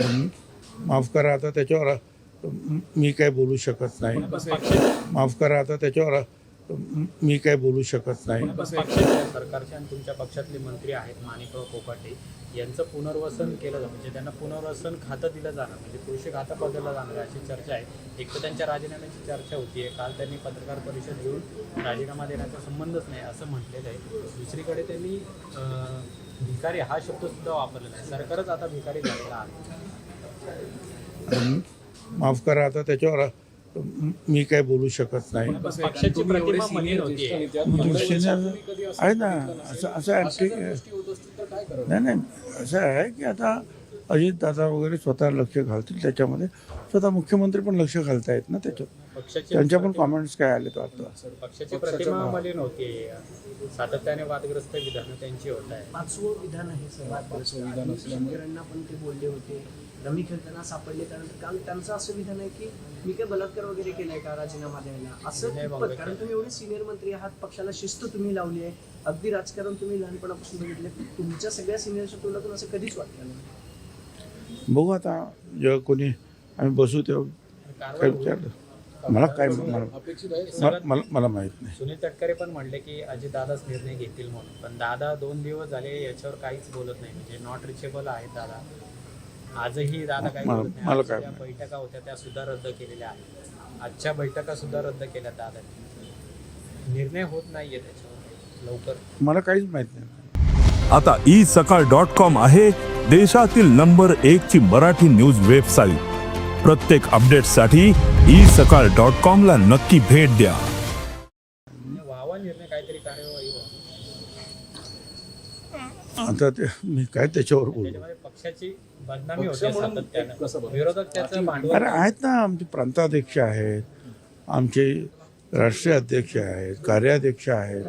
माफ करा आता त्याच्यावर मी काय बोलू शकत नाही. माफ करा आता त्याच्यावर मी काय बोलू शकत नाही. पक्षाच्या सरकारचे आणि तुमच्या पक्षातले मंत्री आहेत माणिकराव कोकाटे यांचं पुनर्वसन केलं जातं. म्हणजे त्यांना पुनर्वसन खातं दिलं जाणार म्हणजे कृषी खातं बदललं जाणार अशी चर्चा आहे. एक तर त्यांच्या राजीनाम्याची चर्चा होती आहे. काल त्यांनी पत्रकार परिषद घेऊन राजीनामा देण्याचा संबंधच नाही असं म्हटलेलं आहे. दुसरीकडे त्यांनी भिकारी हा शब्द सुद्धा वापरलेला आहे. सरकारच आता भिकारी झालेला आहे. माफ करा आता त्याच्यावर मी काय बोलू शकत नाही. आहे ना असं असं नाही नाही. असं आहे की आता अजितदादा वगैरे स्वतः लक्ष घालतील त्याच्यामध्ये. स्वतः मुख्यमंत्री पण लक्ष घालतायत ना त्याच्यात. त्यांच्या पण कॉमेंट्स काय आले तो आता पक्षाची प्रतिमा मलिन होतीये सातत्याने वादग्रस्त विधानं त्यांची होत आहे पाचवं विधान आहे सर्वात शेतकऱ्यांना पण ते बोलले होते. रमी खेळताना सापडले त्यानंतर कारण त्यांचं असं विधान आहे की मी काय बलात्कार वगैरे केलाय का राजीनामा द्यायला? असं नाही कितपत? बाबा. कारण तुम्ही एवढे सिनियर मंत्री आहात पक्षाला शिस्त तुम्ही लावली आहे. अगदी राजकारण तुम्ही लहानपणापासून बघितले. तुमच्या सगळ्या सिनियरच्या तोंडातून असं कधीच वाटलं नाही. बघू आता जेव्हा कोणी आम्ही बसू तेव्हा काय विचारलं? मला काय मला मला- माहीत नाही. सुनील तटकरे पण म्हणले की अजितदादाच निर्णय घेतील म्हणून. पण दादा दोन दिवस झाले याच्यावर काहीच बोलत नाही. म्हणजे नॉट रिचेबल आहेत दादा. आजही दादा काही मला- बोलत नाही. ज्या. बैठका होत्या त्या सुद्धा रद्द केलेल्या आहेत. आजच्या बैठका सुद्धा रद्द केल्या दादांनी निर्णय होत नाहीये त्याच्यावर. लवकर. मला काहीच माहीत नाही. आता ई सकाळ डॉट कॉम आहे देशातील नंबर एक ची मराठी न्यूज वेबसाईट प्रत्येक अपडेटसाठी ई सकाळ डॉट कॉम ला नक्की भेट द्या. आता ते मी काय त्याच्यावर बोलू? त्याच्यामध्ये पक्षाची बदनामी होते सातत्यानं. विरोधक त्याचं भांडवल अरे आहेत ना आमचे प्रांताध्यक्ष आहेत आमचे राष्ट्रीय अध्यक्ष आहेत कार्याध्यक्ष आहेत.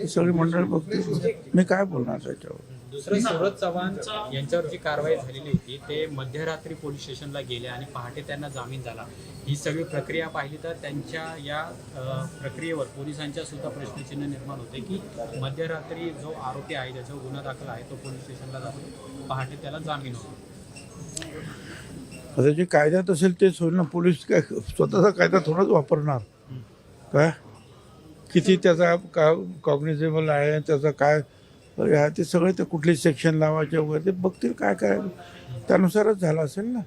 ही सगळी मंडळ बघते मी काय बोलणार त्याच्यावर? दुसरं सूरज चव्हाण यांच्यावर जी कारवाई झालेली होती. ते मध्यरात्री पोलीस स्टेशनला गेले आणि पहाटे त्यांना जामीन झाला. ही सगळी प्रक्रिया पाहिली तर त्यांच्या या प्रक्रियेवर पोलिसांच्या सुद्धा प्रश्नचिन्ह निर्माण होते की मध्यरात्री जो आरोपी आहे ज्याच्यावर गुन्हा दाखल आहे तो पोलीस स्टेशनला जातो पहाटे त्याला जामीन होतो. आता जे कायद्यात असेल होईल ना. पोलीस काय स्वतःचा कायदा थोडाच वापरणार. काय? किती त्याचा का कॉग्निझेबल आहे त्याचा काय ते सगळे ते कुठले सेक्शन लावायचे वगैरे ते बघतील काय काय. त्यानुसारच झालं असेल ना.